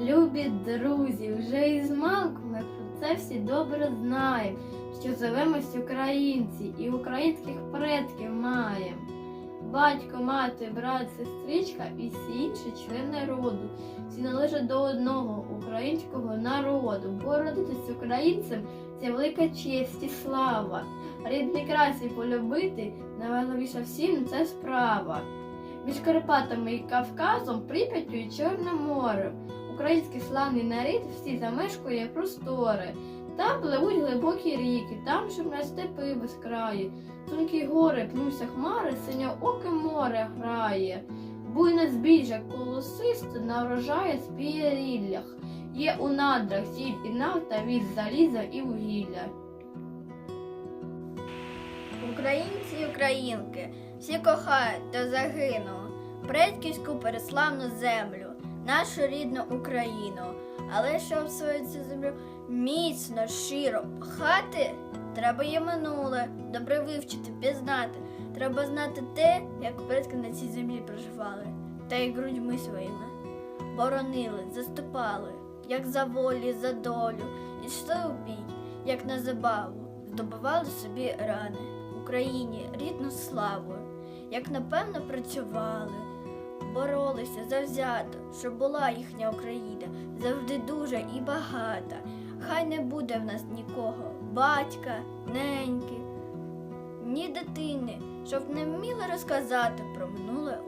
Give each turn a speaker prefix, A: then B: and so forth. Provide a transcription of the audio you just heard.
A: Любі друзі, вже із малку про це всі добре знаємо, що живемось українці і українських предків маємо. Батько, мати, брат, сестричка і всі інші члени роду. Всі належать до одного українського народу. Бо родитись українцем це велика честь і слава. Рідний край свій полюбити найважливіша всім це справа. Між Карпатами і Кавказом, Прип'яттю і Чорним морем. Український славний нарід всі замешкує простори. Там пливуть глибокі ріки, там шумлять степи без краю. Тонкі гори, пнуся хмари, синьооке море грає. Буйне збіжжя колосисте на врожає спіє ріллях. Є у надрах сіль і нафта від заліза і вугілля.
B: Українці і українки всі кохають та загинули предківську переславну землю, нашу рідну Україну. Але щоб свою цю землю міцно, широ пахати, треба є минуле, добре вивчити, пізнати. Треба знати те, як предки на цій землі проживали, та й грудьми своїми. Боронили, заступали, як за волі, за долю, ішли у бій, як на забаву, здобували собі рани. Україні рідну славу, як напевно працювали, боролися завзято, щоб була їхня Україна завжди дуже і багата. Хай не буде в нас нікого, батька, неньки, ні дитини, щоб не вміли розказати про минуле